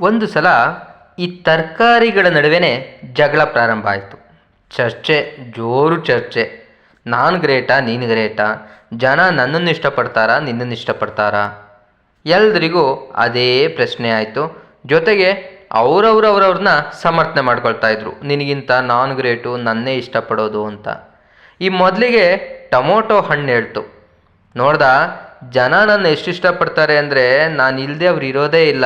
ಒಂದು ಸಲ ಈ ತರಕಾರಿಗಳ ನಡುವೆನೇ ಜಗಳ ಪ್ರಾರಂಭ ಆಯಿತು. ಚರ್ಚೆ, ಜೋರು ಚರ್ಚೆ. ನಾನು ಗ್ರೇಟಾ, ನೀನು ಗ್ರೇಟಾ? ಜನ ನನ್ನನ್ನು ಇಷ್ಟಪಡ್ತಾರಾ, ನಿನ್ನನ್ನು ಇಷ್ಟಪಡ್ತಾರಾ? ಎಲ್ರಿಗೂ ಅದೇ ಪ್ರಶ್ನೆ ಆಯಿತು. ಜೊತೆಗೆ ಅವರವ್ರವ್ರವ್ರನ್ನ ಸಮರ್ಥನೆ ಮಾಡ್ಕೊಳ್ತಾ ಇದ್ರು. ನಿನಗಿಂತ ನಾನು ಗ್ರೇಟು, ನನ್ನೇ ಇಷ್ಟಪಡೋದು ಅಂತ. ಈ ಮೊದಲಿಗೆ ಟೊಮೊಟೊ ಹಣ್ಣು ಹೇಳ್ತು. ನೋಡ್ದ, ಜನ ನನ್ನ ಎಷ್ಟು ಇಷ್ಟಪಡ್ತಾರೆ ಅಂದರೆ ನಾನು ಇಲ್ಲದೆ ಅವ್ರು ಇರೋದೇ ಇಲ್ಲ.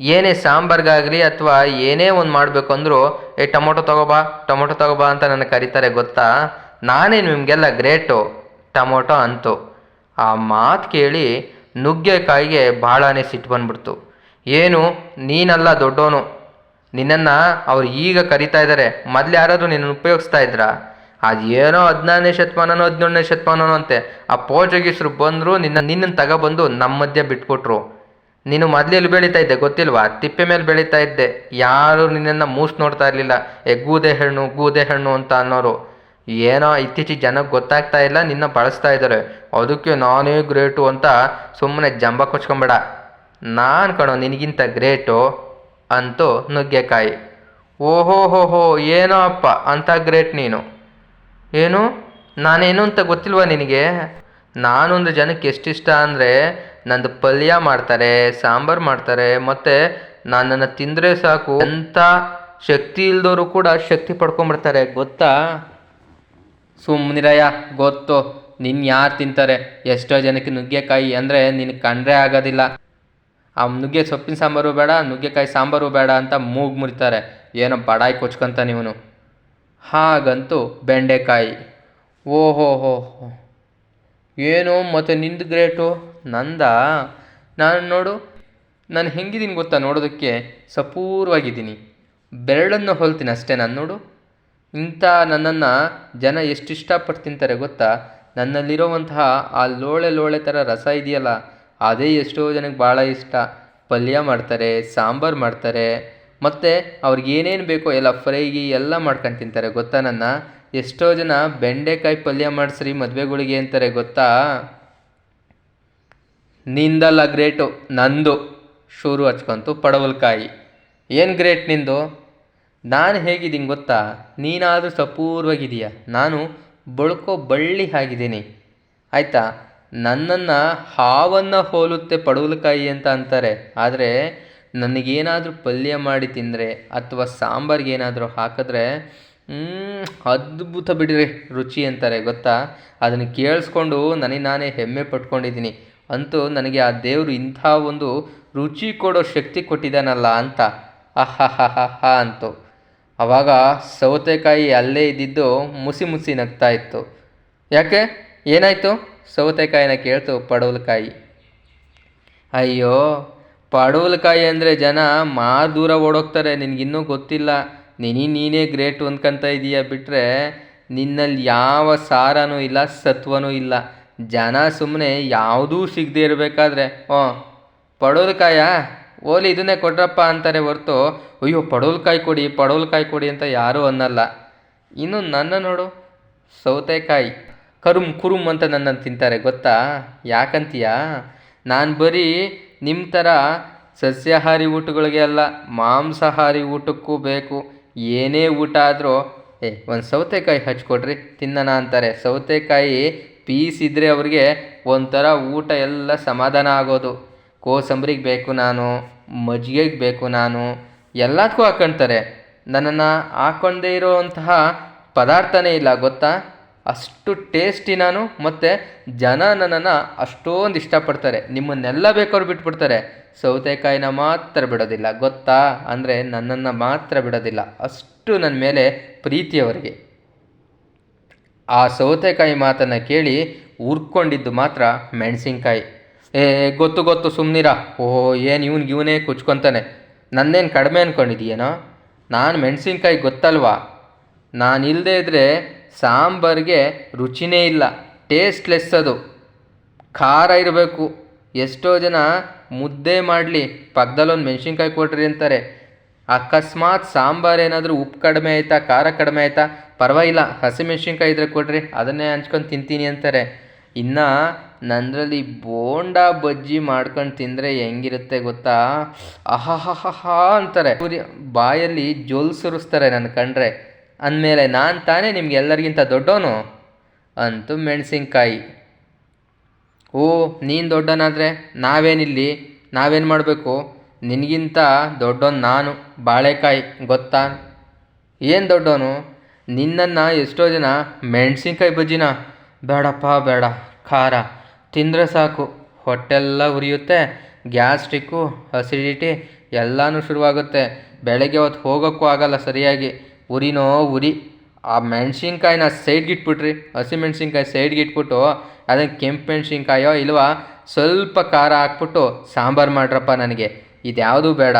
ಏನೇ ಸಾಂಬಾರ್ಗಾಗಲಿ ಅಥವಾ ಏನೇ ಒಂದು ಮಾಡಬೇಕು ಅಂದರೂ, ಏ, ಟೊಮೊಟೊ ತಗೋಬಾ ಟೊಮೊಟೊ ತಗೋಬಾ ಅಂತ ನನಗೆ ಕರೀತಾರೆ, ಗೊತ್ತಾ? ನಾನೇ ನಿಮಗೆಲ್ಲ ಗ್ರೇಟು? ಟೊಮೊಟೊ ಅಂತು. ಆ ಮಾತು ಕೇಳಿ ನುಗ್ಗೆಕಾಯಿಗೆ ಭಾಳನೇ ಸಿಟ್ಟು ಬಂದ್ಬಿಡ್ತು. ಏನು, ನೀನಲ್ಲ ದೊಡ್ಡೋನು. ನಿನ್ನನ್ನು ಅವ್ರು ಈಗ ಕರಿತಾ ಇದ್ದಾರೆ ಮೊದಲು ಯಾರಾದರೂ ನಿನ್ನ ಉಪಯೋಗಿಸ್ತಾ ಇದ್ರಾ? ಏನೋ ಹದಿನಾರನೇ ಶತಮಾನನೋ ಹದಿನೇಳನೇ ಶತಮಾನನೋ ಅಂತೆ. ಆ ಪೋರ್ಚುಗೀಸರು ಬಂದರು ನಿನ್ನ ನಿನ್ನನ್ನು ತಗೊಬಂದು ನಮ್ಮ ಮಧ್ಯೆ ಬಿಟ್ಕೊಟ್ರು ನೀನು ಮೊದಲೆಲ್ಲಿ ಬೆಳೀತಾ ಇದ್ದೆ ಗೊತ್ತಿಲ್ವಾ? ತಿಪ್ಪೆ ಮೇಲೆ ಬೆಳೀತಾ ಇದ್ದೆ. ಯಾರು ನಿನ್ನನ್ನು ಮೂಸ್ ನೋಡ್ತಾ ಇರಲಿಲ್ಲ. ಎಗ್ಗೂದೆ ಹೆಣ್ಣು, ಗೂದೆ ಹೆಣ್ಣು ಅಂತ ಅನ್ನೋರು. ಏನೋ ಇತ್ತೀಚಿಗೆ ಜನಕ್ಕೆ ಗೊತ್ತಾಗ್ತಾ ಇಲ್ಲ, ನಿನ್ನ ಬಳಸ್ತಾ ಇದ್ದಾರೆ. ಅದಕ್ಕೆ ನಾನೇ ಗ್ರೇಟು ಅಂತ ಸುಮ್ಮನೆ ಜಂಬ ಕೊಚ್ಕೊಂಬೇಡ. ನಾನು ಕಣೋ, ನಿನಗಿಂತ ಗ್ರೇಟು ಅಂತೂ ನುಗ್ಗೆಕಾಯಿ. ಓಹೋ ಹೋ ಏನೋ ಅಪ್ಪ, ಅಂತ ಗ್ರೇಟ್ ನೀನು. ಏನು? ನಾನೇನು ಅಂತ ಗೊತ್ತಿಲ್ವಾ ನಿನಗೆ? ನಾನೊಂದು ಜನಕ್ಕೆ ಎಷ್ಟಿಷ್ಟ ಅಂದರೆ ನಂದು ಪಲ್ಯ ಮಾಡ್ತಾರೆ, ಸಾಂಬಾರು ಮಾಡ್ತಾರೆ, ಮತ್ತು ನನ್ನನ್ನು ತಿಂದರೆ ಸಾಕು. ಅಂಥ ಶಕ್ತಿ ಇಲ್ದವರು ಕೂಡ ಶಕ್ತಿ ಪಡ್ಕೊಂಬಿಡ್ತಾರೆ ಗೊತ್ತಾ? ಸುಮ್ಮನಿರಯ್ಯ ಗೊತ್ತು. ನಿನ್ನ ಯಾರು ತಿಂತಾರೆ? ಎಷ್ಟೋ ಜನಕ್ಕೆ ನುಗ್ಗೆಕಾಯಿ ಅಂದರೆ ನಿನಗೆ ಕಂಡ್ರೆ ಆಗೋದಿಲ್ಲ. ಆ ನುಗ್ಗೆ ಸೊಪ್ಪಿನ ಸಾಂಬಾರು ಬೇಡ, ನುಗ್ಗೆಕಾಯಿ ಸಾಂಬಾರು ಬೇಡ ಅಂತ ಮೂಗು ಮುರಿತಾರೆ. ಏನೋ ಬಡಾಯಿ ಕೊಚ್ಕೊಂತ ನೀವು ಹಾಗಂತೂ ಬೆಂಡೆಕಾಯಿ. ಓಹೋ ಹೋ ಹೋ ಏನು ಮತ್ತು ನಿಂದು ಗ್ರೇಟು. ನಂದ? ನಾನು ನೋಡು, ನಾನು ಹೆಂಗಿದ್ದೀನಿ ಗೊತ್ತಾ ನೋಡೋದಕ್ಕೆ? ಸಪೂರ್ವಾಗಿದ್ದೀನಿ. ಬೆರಳನ್ನು ಹೊಲ್ತೀನಿ ಅಷ್ಟೇ ನಾನು ನೋಡು. ಇಂಥ ನನ್ನನ್ನು ಜನ ಎಷ್ಟು ಇಷ್ಟಪಟ್ಟು ತಿಂತಾರೆ ಗೊತ್ತಾ? ನನ್ನಲ್ಲಿರೋವಂತಹ ಆ ಲೋಳೆ ಲೋಳೆ ಥರ ರಸ ಇದೆಯಲ್ಲ, ಅದೇ ಎಷ್ಟೋ ಜನಕ್ಕೆ ಭಾಳ ಇಷ್ಟ. ಪಲ್ಯ ಮಾಡ್ತಾರೆ, ಸಾಂಬಾರು ಮಾಡ್ತಾರೆ. ಮತ್ತು ಅವ್ರಿಗೆ ಏನೇನು ಬೇಕೋ ಎಲ್ಲ ಫ್ರೈಗಿ ಎಲ್ಲ ಮಾಡ್ಕೊಂಡು ತಿಂತಾರೆ ಗೊತ್ತಾ ನನ್ನ? ಎಷ್ಟೋ ಜನ ಬೆಂಡೆಕಾಯಿ ಪಲ್ಯ ಮಾಡಿಸ್ರಿ ಮದುವೆಗಳಿಗೆ ಅಂತಾರೆ ಗೊತ್ತಾ? ನಿಂದಲ್ಲ ಗ್ರೇಟು, ನಂದು, ಶುರು ಹಚ್ಕೊಂತು ಪಡವಲಕಾಯಿ. ಏನು ಗ್ರೇಟ್ ನಿಂದು? ನಾನು ಹೇಗಿದ್ದೀನಿ ಗೊತ್ತಾ? ನೀನಾದರೂ ಸಪೂರ್ವಾಗಿದೀಯ ನಾನು ಬಳ್ಕೋ ಬಳ್ಳಿ ಆಗಿದ್ದೀನಿ ಆಯಿತಾ? ನನ್ನನ್ನು ಹಾವನ್ನು ಹೋಲುತ್ತೆ ಪಡವಲಕಾಯಿ ಅಂತ ಅಂತಾರೆ. ಆದರೆ ನನಗೇನಾದರೂ ಪಲ್ಯ ಮಾಡಿ ತಿಂದರೆ ಅಥವಾ ಸಾಂಬಾರ್ಗೆ ಏನಾದರೂ ಹಾಕಿದ್ರೆ ಅದ್ಭುತ ಬಿಡಿರಿ ರುಚಿ ಅಂತಾರೆ ಗೊತ್ತಾ? ಅದನ್ನು ಕೇಳಿಸ್ಕೊಂಡು ನನಗೆ ನಾನೇ ಹೆಮ್ಮೆ ಪಟ್ಕೊಂಡಿದ್ದೀನಿ. ಅಂತೂ ನನಗೆ ಆ ದೇವರು ಇಂಥ ಒಂದು ರುಚಿ ಕೊಡೋ ಶಕ್ತಿ ಕೊಟ್ಟಿದ್ದಾನಲ್ಲ ಅಂತ. ಅಹಹಹಹ ಅಂತು. ಆವಾಗ ಸೌತೆಕಾಯಿ ಅಲ್ಲೇ ಇದ್ದಿದ್ದು ಮುಸಿ ಮುಸಿ ನಗ್ತಾ ಇತ್ತು. ಯಾಕೆ? ಏನಾಯಿತು? ಸೌತೆಕಾಯಿನ ಕೇಳ್ತು ಪಡವಲಕಾಯಿ. ಅಯ್ಯೋ, ಪಡವಲಕಾಯಿ ಅಂದರೆ ಜನ ಮಾ ದೂರ ಓಡೋಗ್ತಾರೆ, ನಿನಗಿನ್ನೂ ಗೊತ್ತಿಲ್ಲ. ನಿನಿ ನೀನೇ ಗ್ರೇಟು ಅನ್ಕೊಂತ ಇದೀಯ ಬಿಟ್ಟರೆ ನಿನ್ನಲ್ಲಿ ಯಾವ ಸಾರನೂ ಇಲ್ಲ, ಸತ್ವನೂ ಇಲ್ಲ. ಜನ ಸುಮ್ಮನೆ ಯಾವುದೂ ಸಿಗದೆ ಇರಬೇಕಾದ್ರೆ, ಓ ಪಡೋಲ್ಕಾಯ ಓಲಿ ಇದನ್ನೇ ಕೊಡ್ರಪ್ಪ ಅಂತಾರೆ ಹೊರ್ತು, ಅಯ್ಯೋ ಪಡವಲಕಾಯಿ ಕೊಡಿ ಪಡವಲಕಾಯಿ ಕೊಡಿ ಅಂತ ಯಾರೂ ಅನ್ನಲ್ಲ. ಇನ್ನು ನನ್ನ ನೋಡು, ಸೌತೆಕಾಯಿ, ಕರುಮ್ ಕುರುಮ್ ಅಂತ ನನ್ನನ್ನು ತಿಂತಾರೆ, ಗೊತ್ತಾ? ಯಾಕಂತೀಯ? ನಾನು ಬರೀ ನಿಮ್ಮ ಥರ ಸಸ್ಯಾಹಾರಿ ಊಟಗಳಿಗೆ ಅಲ್ಲ, ಮಾಂಸಾಹಾರಿ ಊಟಕ್ಕೂ ಬೇಕು, ಏನೇ ಊಟ ಆದರೂ, ಏ, ಒಂದು ಸೌತೆಕಾಯಿ ಹಚ್ಕೊಡ್ರಿ, ತಿನ್ನೋಣ ಅಂತಾರೆ. ಸೌತೆಕಾಯಿ ಪೀಸ್ ಇದ್ದರೆ ಅವ್ರಿಗೆ ಒಂಥರ ಊಟ ಎಲ್ಲ ಸಮಾಧಾನ ಆಗೋದು. ಕೋಸಂಬರಿಗೆ ಬೇಕು ನಾನು, ಮಜ್ಜಿಗೆಗೆ ಬೇಕು ನಾನು ಎಲ್ಲದಕ್ಕೂ ಹಾಕ್ಕೊಳ್ತಾರೆ ನನ್ನನ್ನು ಹಾಕ್ಕೊಂಡೇ ಇರೋವಂತಹ ಪದಾರ್ಥನೇ ಇಲ್ಲ, ಗೊತ್ತಾ? ಅಷ್ಟು ಟೇಸ್ಟಿ ನಾನು, ಮತ್ತು ಜನ ನನ್ನನ್ನು ಅಷ್ಟೊಂದು ಇಷ್ಟಪಡ್ತಾರೆ. ನಿಮ್ಮನ್ನೆಲ್ಲ ಬೇಕಾದ್ರು ಬಿಟ್ಬಿಡ್ತಾರೆ. ಸೌತೆಕಾಯಿನ ಮಾತ್ರ ಬಿಡೋದಿಲ್ಲ, ಗೊತ್ತಾ? ಅಂದರೆ ನನ್ನನ್ನು ಮಾತ್ರ ಬಿಡೋದಿಲ್ಲ. ಅಷ್ಟು ನನ್ನ ಮೇಲೆ ಪ್ರೀತಿ ಅವರಿಗೆ. ಆ ಸೌತೆಕಾಯಿ ಮಾತನ್ನು ಕೇಳಿ ಉರ್ಕೊಂಡಿದ್ದು ಮಾತ್ರ ಮೆಣಸಿನ್ಕಾಯಿ. ಏ, ಗೊತ್ತು ಗೊತ್ತು ಸುಮ್ಮನಿರ ಓಹೋ, ಏನು ಇವ್ನಿಗೆ ಇವನೇ ಕುಚ್ಕೊತಾನೆ. ನನ್ನೇನು ಕಡಿಮೆ ಅಂದ್ಕೊಂಡಿದ್ದೀಯೇನೋ ನಾನು ಮೆಣಸಿನ್ಕಾಯಿ ಗೊತ್ತಲ್ವಾ? ನಾನು ಇಲ್ಲದೆ ಇದ್ದರೆ ಸಾಂಬಾರಿಗೆ ರುಚಿನೇ ಇಲ್ಲ. ಟೇಸ್ಟ್ಲೆಸ್ ಅದು. ಖಾರ ಇರಬೇಕು. ಎಷ್ಟೋ ಜನ ಮುದ್ದೆ ಮಾಡಲಿ ಪಕ್ಕದಲ್ಲೊಂದು ಮೆಣಸಿನ್ಕಾಯಿ ಕೊಟ್ರಿ ಅಂತಾರೆ. ಅಕಸ್ಮಾತ್ ಸಾಂಬಾರು ಏನಾದರೂ ಉಪ್ಪು ಕಡಿಮೆ ಆಯಿತಾ, ಖಾರ ಕಡಿಮೆ ಆಯಿತಾ? ಪರವಾಗಿಲ್ಲ ಹಸಿಮೆಣ್ಸಿನ್ಕಾಯಿ ಇದ್ರೆ ಕೊಡ್ರಿ, ಅದನ್ನೇ ಹಂಚ್ಕೊಂಡು ತಿಂತೀನಿ ಅಂತಾರೆ. ಇನ್ನು ನಂದರಲ್ಲಿ ಬೋಂಡ ಬಜ್ಜಿ ಮಾಡ್ಕೊಂಡು ತಿಂದರೆ ಹೆಂಗಿರುತ್ತೆ ಗೊತ್ತಾ? ಅಹಹಹ ಅಂತಾರೆ. ಬಾಯಲ್ಲಿ ಜೋಲ್ ಸುರಿಸ್ತಾರೆ ನನ್ನ ಕಂಡ್ರೆ. ಅಂದಮೇಲೆ ನಾನು ತಾನೇ ನಿಮ್ಗೆಲ್ಲರಿಗಿಂತ ದೊಡ್ಡವನು ಅಂತೂ ಮೆಣಸಿನ್ಕಾಯಿ. ಓ, ನೀನು ದೊಡ್ಡನಾದರೆ ನಾವೇನಿಲ್ಲಿ? ನಾವೇನು ಮಾಡಬೇಕು? ನಿನಗಿಂತ ದೊಡ್ಡವನು ನಾನು, ಬಾಳೆಕಾಯಿ, ಗೊತ್ತಾ? ಏನು ದೊಡ್ಡವನು ನಿನ್ನನ್ನು ಎಷ್ಟೋ ಜನ ಮೆಣಸಿನ್ಕಾಯಿ ಬಜ್ಜಿನ ಬೇಡಪ್ಪ, ಬೇಡ, ಖಾರ ತಿಂದರೆ ಸಾಕು. ಹೊಟ್ಟೆಲ್ಲ ಉರಿಯುತ್ತೆ, ಗ್ಯಾಸ್ಟ್ರಿಕ್ಕು, ಅಸಿಡಿಟಿ ಎಲ್ಲನೂ ಶುರುವಾಗುತ್ತೆ. ಬೆಳಗ್ಗೆ ಹೊತ್ತು ಹೋಗೋಕ್ಕೂ ಆಗಲ್ಲ ಸರಿಯಾಗಿ. ಉರಿನೋ ಉರಿ. ಆ ಮೆಣಸಿನ್ಕಾಯಿನ ಸೈಡ್ಗೆ ಇಟ್ಬಿಟ್ರಿ ಹಸಿ ಮೆಣಸಿನ್ಕಾಯಿ ಸೈಡ್ಗೆ ಇಟ್ಬಿಟ್ಟು ಅದನ್ನು ಕೆಂಪು ಮೆಣಸಿನ್ಕಾಯೋ ಇಲ್ವಾ ಸ್ವಲ್ಪ ಖಾರ ಹಾಕ್ಬಿಟ್ಟು ಸಾಂಬಾರು ಮಾಡ್ರಪ್ಪ ನನಗೆ. ಇದ್ಯಾವುದೂ ಬೇಡ.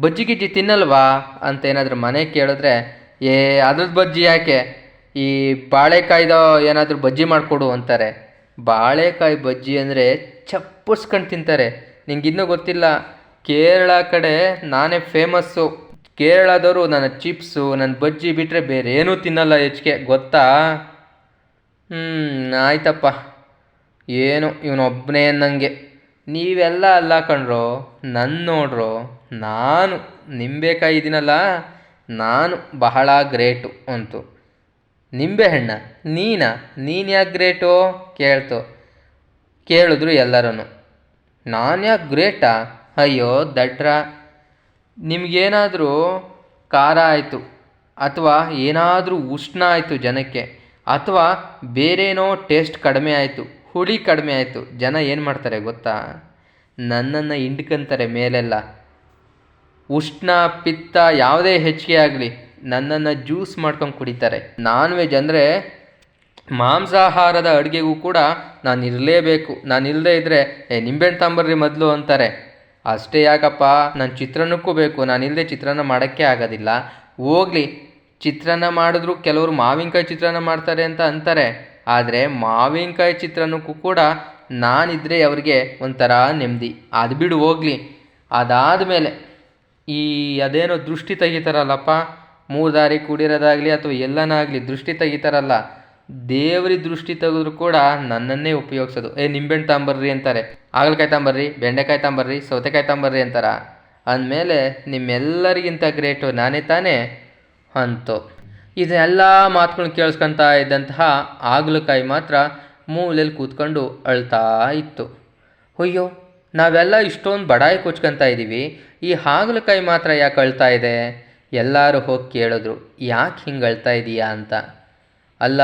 ಬಜ್ಜಿ ಗಿಜ್ಜಿ ತಿನ್ನಲ್ವಾ ಅಂತ ಏನಾದರೂ ಮನೆ ಕೇಳಿದ್ರೆ ಏ ಅದ್ರದ್ದು ಬಜ್ಜಿ ಯಾಕೆ? ಈ ಬಾಳೆಕಾಯ್ದು ಏನಾದರೂ ಬಜ್ಜಿ ಮಾಡಿಕೊಡು ಅಂತಾರೆ. ಬಾಳೆಕಾಯಿ ಬಜ್ಜಿ ಅಂದರೆ ಚಪ್ಪಸ್ಕೊಂಡು ತಿಂತಾರೆ. ನಿಂಗೆ ಇನ್ನೂ ಗೊತ್ತಿಲ್ಲ. ಕೇರಳ ಕಡೆ ನಾನೇ ಫೇಮಸ್ಸು. ಕೇರಳದವರು ನನ್ನ ಚಿಪ್ಸು ನನ್ನ ಬಜ್ಜಿ ಬಿಟ್ಟರೆ ಬೇರೆ ಏನೂ ತಿನ್ನಲ್ಲ ಹೆಚ್ಚಿಗೆ ಗೊತ್ತಾ? ಹ್ಞೂ ಆಯ್ತಪ್ಪ. ಏನು ಇವನೊಬ್ಬನೇ ಅನ್ನಂಗೆ. ನೀವೆಲ್ಲ ಅಲ್ಲ ಕಣ್ರೋ ನನ್ನ ನೋಡ್ರೋ, ನಾನು ನಿಂಬೆಕಾಯಿ ಇದೀನಲ್ಲ? ನಾನು ಬಹಳ ಗ್ರೇಟು ಅಂತು. ನಿಂಬೆಹಣ್ಣ ನೀನಾ? ನೀನು ಯಾಕೆ ಗ್ರೇಟು? ಕೇಳ್ತು. ಕೇಳಿದ್ರು ಎಲ್ಲರೂ ನಾನು ಯಾಕೆ ಗ್ರೇಟಾ? ಅಯ್ಯೋ ದಡ್ರ. ನಿಮಗೇನಾದರೂ ಖಾರ ಆಯಿತು, ಅಥವಾ ಏನಾದರೂ ಉಷ್ಣ ಆಯಿತು ಜನಕ್ಕೆ, ಅಥವಾ ಬೇರೇನೋ ಟೇಸ್ಟ್ ಕಡಿಮೆ ಆಯಿತು, ಹುಳಿ ಕಡಿಮೆ ಆಯಿತು, ಜನ ಏನು ಮಾಡ್ತಾರೆ ಗೊತ್ತಾ? ನನ್ನನ್ನು ಹಿಂಡ್ಕಂತಾರೆ ಮೇಲೆಲ್ಲ. ಉಷ್ಣ, ಪಿತ್ತ ಯಾವುದೇ ಹೆಚ್ಚಿಗೆ ಆಗಲಿ ನನ್ನನ್ನು ಜ್ಯೂಸ್ ಮಾಡ್ಕೊಂಡು ಕುಡಿತಾರೆ. ನಾನ್ ವೆಜ್ ಅಂದರೆ ಮಾಂಸಾಹಾರದ ಅಡುಗೆಗೂ ಕೂಡ ನಾನು ಇರಲೇಬೇಕು. ನಾನು ಇಲ್ಲದೆ ಇದ್ದರೆ ಏ, ನಿಂಬೆಹಣ್ಣು ತಂಬರ್ರಿ ಮೊದಲು ಅಂತಾರೆ. ಅಷ್ಟೇ ಯಾಕಪ್ಪ, ನಾನು ಚಿತ್ರಾನ್ನಕ್ಕೂ ಬೇಕು. ನಾನು ಇಲ್ಲದೆ ಚಿತ್ರಾನ್ನ ಮಾಡೋಕ್ಕೆ ಆಗೋದಿಲ್ಲ. ಹೋಗ್ಲಿ, ಚಿತ್ರಾನ್ನ ಮಾಡಿದ್ರು ಕೆಲವರು ಮಾವಿನಕಾಯಿ ಚಿತ್ರಾನ್ನ ಮಾಡ್ತಾರೆ ಅಂತ ಅಂತಾರೆ. ಆದರೆ ಮಾವಿನಕಾಯಿ ಚಿತ್ರಾನ್ನಕ್ಕೂ ಕೂಡ ನಾನಿದ್ದರೆ ಅವರಿಗೆ ಒಂಥರ ನೆಮ್ಮದಿ ಅದು ಬಿಡು, ಹೋಗಲಿ. ಅದಾದಮೇಲೆ ಈ ಅದೇನೋ ದೃಷ್ಟಿ ತೆಗಿತಾರಲ್ಲಪ್ಪ? ಮೂರು ದಾರಿ ಕೂಡಿರೋದಾಗಲಿ ಅಥವಾ ಎಲ್ಲನಾಗಲಿ ದೃಷ್ಟಿ ತೆಗಿತಾರಲ್ಲ ದೇವ್ರಿಗೆ ದೃಷ್ಟಿ ತೆಗೆದ್ರು ಕೂಡ ನನ್ನನ್ನೇ ಉಪಯೋಗಿಸೋದು. ಏ, ನಿಂಬೆಹಣ್ಣು ತಂಬರ್ರಿ ಅಂತಾರೆ. ಹಾಗಲಕಾಯಿ ತಂಬರ್ರಿ, ಬೆಂಡೆಕಾಯಿ ತಂಬರ್ರಿ, ಸೌತೆಕಾಯಿ ತಾಂಬರ್ರಿ ಅಂತಾರ. ಅಂದಮೇಲೆ ನಿಮ್ಮೆಲ್ಲರಿಗಿಂತ ಗ್ರೇಟು ನಾನೇ ತಾನೇ? ಅಂತು. ಇದೆಲ್ಲ ಮಾತುಗಳನ್ನ ಕೇಳಿಸ್ಕೊತಾ ಇದ್ದಂತಹ ಹಾಗಲಕಾಯಿ ಮಾತ್ರ ಮೂಲೆಯಲ್ಲಿ ಕೂತ್ಕೊಂಡು ಅಳ್ತಾ ಇತ್ತು. ಅಯ್ಯೋ, ನಾವೆಲ್ಲ ಇಷ್ಟೊಂದು ಬಡಾಯಿ ಕೊಚ್ಕೊತಾ ಇದ್ದೀವಿ ಈ ಹಾಗಲಕಾಯಿ ಮಾತ್ರ ಯಾಕೆ ಅಳ್ತಾ ಇದೆ? ಎಲ್ಲರೂ ಹೋಗಿ ಕೇಳಿದ್ರು, ಯಾಕೆ ಹಿಂಗೆ ಅಳ್ತಾ ಇದೀಯಾ? ಅಂತ. ಅಲ್ಲ,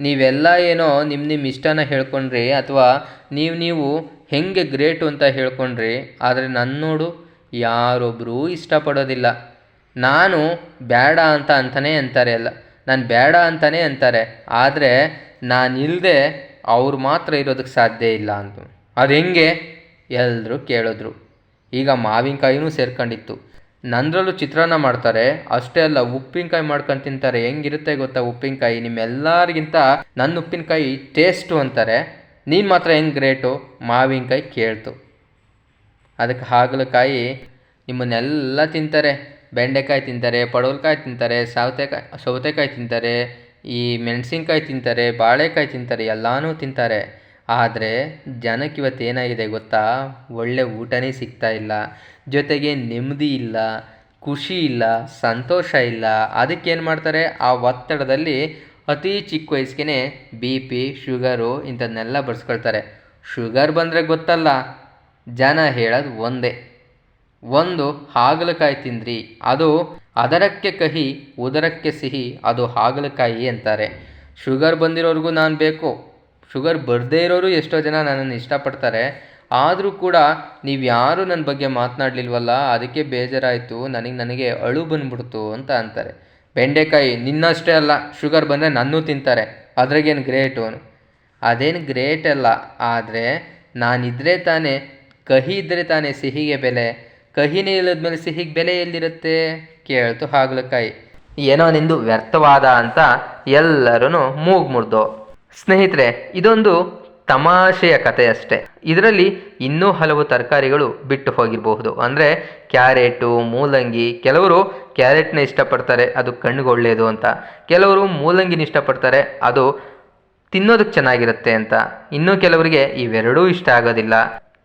ನೀವೆಲ್ಲ ಏನೋ ನಿಮ್ಮ ನಿಮ್ಮ ಇಷ್ಟನ ಹೇಳ್ಕೊಂಡ್ರಿ ಅಥವಾ ನೀವು ನೀವು ಹೆಂಗೆ ಗ್ರೇಟು ಅಂತ ಹೇಳ್ಕೊಂಡ್ರಿ, ಆದರೆ ನನ್ನ ನೋಡು ಯಾರೊಬ್ಬರೂ ಇಷ್ಟಪಡೋದಿಲ್ಲ. ನಾನು ಬೇಡ ಅಂತ ಅಂತಲೇ ಅಂತಾರೆ ಎಲ್ಲ ನಾನು ಬೇಡ ಅಂತಲೇ ಅಂತಾರೆ, ಆದರೆ ನಾನಿಲ್ಲದೆ ಅವ್ರು ಮಾತ್ರ ಇರೋದಕ್ಕೆ ಸಾಧ್ಯ ಇಲ್ಲ ಅಂತ ಅದು ಹೆಂಗೆ? ಎಲ್ಲರೂ ಕೇಳಿದ್ರು. ಈಗ ಮಾವಿನಕಾಯಿನೂ ಸೇರ್ಕೊಂಡಿತ್ತು. ನಂದರಲ್ಲೂ ಚಿತ್ರಾನ್ನ ಮಾಡ್ತಾರೆ. ಅಷ್ಟೇ ಅಲ್ಲ, ಉಪ್ಪಿನಕಾಯಿ ಮಾಡ್ಕೊಂಡು ತಿಂತಾರೆ. ಹೆಂಗಿರುತ್ತೆ ಗೊತ್ತಾ ಉಪ್ಪಿನಕಾಯಿ? ನಿಮ್ಮೆಲ್ಲರಿಗಿಂತ ನನ್ನ ಉಪ್ಪಿನಕಾಯಿ ಟೇಸ್ಟು ಅಂತಾರೆ. ನೀನು ಮಾತ್ರ ಹೆಂಗೆ ಗ್ರೇಟು ಮಾವಿನಕಾಯಿ ಕೇಳ್ತು. ಅದಕ್ಕೆ ಹಾಗಲಕಾಯಿ ನಿಮ್ಮನ್ನೆಲ್ಲ ತಿಂತಾರೆ. ಬೆಂಡೆಕಾಯಿ ತಿಂತಾರೆ, ಪಡವಲಕಾಯಿ ತಿಂತಾರೆ, ಸೌತೆಕಾಯಿ ಸೌತೆಕಾಯಿ ತಿಂತಾರೆ, ಈ ಮೆಣಸಿನ್ಕಾಯಿ ತಿಂತಾರೆ, ಬಾಳೆಕಾಯಿ ತಿಂತಾರೆ, ಎಲ್ಲನೂ ತಿಂತಾರೆ. ಆದರೆ ಜನಕ್ಕೆ ಇವತ್ತು ಏನಾಗಿದೆ ಗೊತ್ತಾ? ಒಳ್ಳೆ ಊಟನೇ ಸಿಗ್ತಾ ಇಲ್ಲ. ಜೊತೆಗೆ ನೆಮ್ಮದಿ ಇಲ್ಲ, ಖುಷಿ ಇಲ್ಲ, ಸಂತೋಷ ಇಲ್ಲ. ಅದಕ್ಕೇನು ಮಾಡ್ತಾರೆ? ಆ ಒತ್ತಡದಲ್ಲಿ ಅತಿ ಚಿಕ್ಕ ವಯಸ್ಸಿಗೆ ಬಿ ಪಿ, ಶುಗರು ಇಂಥದ್ದನ್ನೆಲ್ಲ ಬರ್ಸ್ಕೊಳ್ತಾರೆ. ಶುಗರ್ ಬಂದರೆ ಗೊತ್ತಲ್ಲ, ಜನ ಹೇಳೋದು ಒಂದೇ. ಒಂದು, ಹಾಗಲಕಾಯಿ ತಿಂದ್ರಿ. ಅದು ಅದರಕ್ಕೆ ಕಹಿ, ಉದರಕ್ಕೆ ಸಿಹಿ, ಅದು ಹಾಗಲಕಾಯಿ ಅಂತಾರೆ. ಶುಗರ್ ಬಂದಿರೋರಿಗೂ ನಾನು ಬೇಕು. ಶುಗರ್ ಬರದೇ ಇರೋರು ಎಷ್ಟೋ ಜನ ನನ್ನನ್ನು ಇಷ್ಟಪಡ್ತಾರೆ. ಆದರೂ ಕೂಡ ನೀವು ಯಾರೂ ನನ್ನ ಬಗ್ಗೆ ಮಾತನಾಡಲಿಲ್ವಲ್ಲ, ಅದಕ್ಕೆ ಬೇಜಾರಾಯಿತು, ನನಗೆ ನನಗೆ ಅಳು ಬಂದ್ಬಿಡ್ತು ಅಂತ ಅಂತಾರೆ. ಬೆಂಡೆಕಾಯಿ ನಿನ್ನಷ್ಟೇ ಅಲ್ಲ, ಶುಗರ್ ಬಂದರೆ ನನ್ನೂ ತಿಂತಾರೆ. ಅದ್ರಾಗೇನು ಗ್ರೇಟು ಅದೇನು ಗ್ರೇಟ್ ಅಲ್ಲ, ಆದರೆ ನಾನಿದ್ರೆ ತಾನೇ, ಕಹಿ ಇದ್ದರೆ ತಾನೇ ಸಿಹಿಗೆ ಬೆಲೆ. ಕಹಿನೇ ಇಲ್ಲದ್ಮೇಲೆ ಸಿಹಿಗೆ ಬೆಲೆ ಎಲ್ಲಿರುತ್ತೆ? ಕೇಳ್ತು ಹಾಗಲಕಾಯಿ. ಏನೋ ನಿಂದು ವ್ಯರ್ಥವಾದ ಅಂತ ಎಲ್ಲರೂ ಮೂಗು ಮುರಿದು. ಸ್ನೇಹಿತರೆ, ಇದೊಂದು ತಮಾಷೆಯ ಕಥೆ ಅಷ್ಟೇ ಇದರಲ್ಲಿ ಇನ್ನೂ ಹಲವು ತರಕಾರಿಗಳು ಬಿಟ್ಟು ಹೋಗಿರಬಹುದು. ಅಂದರೆ ಕ್ಯಾರೆಟು, ಮೂಲಂಗಿ, ಕೆಲವರು ಕ್ಯಾರೆಟ್ನ ಇಷ್ಟಪಡ್ತಾರೆ, ಅದು ಕಣ್ಣಿಗೆ ಒಳ್ಳೆಯದು ಅಂತ. ಕೆಲವರು ಮೂಲಂಗಿನ ಇಷ್ಟಪಡ್ತಾರೆ, ಅದು ತಿನ್ನೋದಕ್ಕೆ ಚೆನ್ನಾಗಿರುತ್ತೆ ಅಂತ. ಇನ್ನೂ ಕೆಲವರಿಗೆ ಇವೆರಡೂ ಇಷ್ಟ ಆಗೋದಿಲ್ಲ.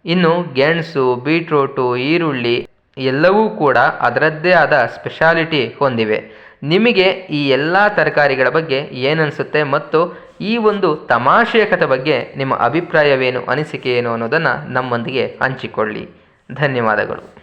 ಇನ್ನು ಗೆಣಸು, ಬೀಟ್ರೂಟು, ಈರುಳ್ಳಿ ಎಲ್ಲವೂ ಕೂಡ ಅದರದ್ದೇ ಆದ ಸ್ಪೆಷಾಲಿಟಿ ಹೊಂದಿವೆ. ನಿಮಗೆ ಈ ಎಲ್ಲ ತರಕಾರಿಗಳ ಬಗ್ಗೆ ಏನನ್ಸುತ್ತೆ ಮತ್ತು ಈ ಒಂದು ತಮಾಷೆಯ ಕಥೆ ಬಗ್ಗೆ ನಿಮ್ಮ ಅಭಿಪ್ರಾಯವೇನು, ಅನಿಸಿಕೆ ಏನು ಅನ್ನೋದನ್ನು ನಮ್ಮೊಂದಿಗೆ ಹಂಚಿಕೊಳ್ಳಿ. ಧನ್ಯವಾದಗಳು.